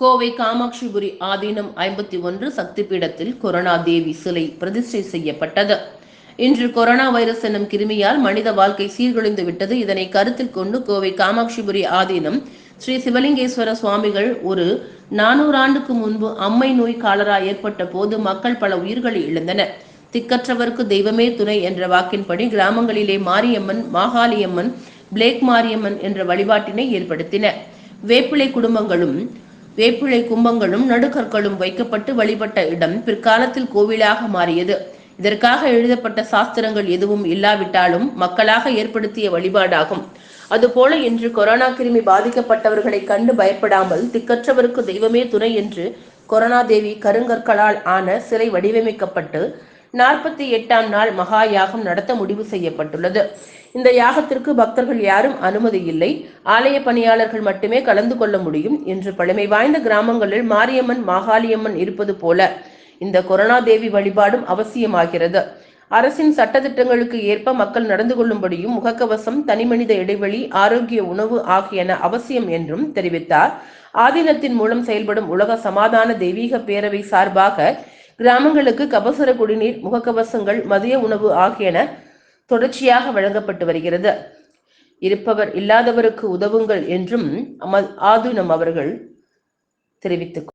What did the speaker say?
கோவை காமாட்சிபுரி ஆதீனம் ஐம்பத்தி ஒன்று சக்தி பீடத்தில் கொரோனா தேவி சிலை பிரதிஷ்டை செய்யப்பட்டது. இன்று கொரோனா வைரஸ் எனும் கிருமியால் மனித வாழ்க்கை சீர்குலைந்து விட்டது. இதனை கருத்தில் கொண்டு கோவை காமாட்சிபுரி ஆதீனம் ஸ்ரீ சிவலிங்கேஸ்வர சுவாமிகள் ஒரு நானூறு ஆண்டுக்கு முன்பு அம்மை நோய் காலரா ஏற்பட்ட போது மக்கள் பல உயிர்களை இழந்தனர். திக்கற்றவருக்கு தெய்வமே துணை என்ற வாக்கின்படி கிராமங்களிலே மாரியம்மன் மாகாளியம்மன் பிளேக் மாரியம்மன் என்ற வழிபாட்டினை ஏற்படுத்தின வேப்பிலை குடும்பங்களும் வேப்பிலை கும்பங்களும் நடுகற்களும் வைக்கப்பட்டு வழிபட்ட இடம் பிற்காலத்தில் கோவிலாக மாறியது. இதற்காக எழுதப்பட்ட சாஸ்திரங்கள் எதுவும் இல்லாவிட்டாலும் மக்களாக ஏற்படுத்திய வழிபாடாகும். அதுபோல இன்று கொரோனா கிருமி பாதிக்கப்பட்டவர்களை கண்டு பயப்படாமல் திக்கற்றவருக்கு தெய்வமே துணை என்று கொரோனா தேவி கருங்கற்களால் ஆன சிலை வடிவமைக்கப்பட்டு நாற்பத்தி எட்டாம் நாள் மகா யாகம் நடத்த முடிவு செய்யப்பட்டுள்ளது. இந்த யாகத்திற்கு பக்தர்கள் யாரும் அனுமதி இல்லை. ஆலய பணியாளர்கள் மட்டுமே கலந்து கொள்ள முடியும் என்று பழமை வாய்ந்த கிராமங்களில் மாரியம்மன் மாகாளியம்மன் இருப்பது போல இந்த கொரோனா தேவி வழிபாடும் அவசியமாகிறது. அரசின் சட்டத்திட்டங்களுக்கு ஏற்ப மக்கள் நடந்து கொள்ளும்படியும் முகக்கவசம் தனிமனித இடைவெளி ஆரோக்கிய உணவு ஆகியன அவசியம் என்றும் தெரிவித்தார். ஆதீனத்தின் மூலம் செயல்படும் உலக சமாதான தெய்வீக பேரவை சார்பாக கிராமங்களுக்கு கபசுர குடிநீர் முகக்கவசங்கள் மதிய உணவு ஆகியன தொடர்ச்சியாக வழங்கப்பட்டு வருகிறது. இருப்பவர் இல்லாதவருக்கு உதவுங்கள் என்றும் ஆதீனம் அவர்கள் தெரிவித்துக்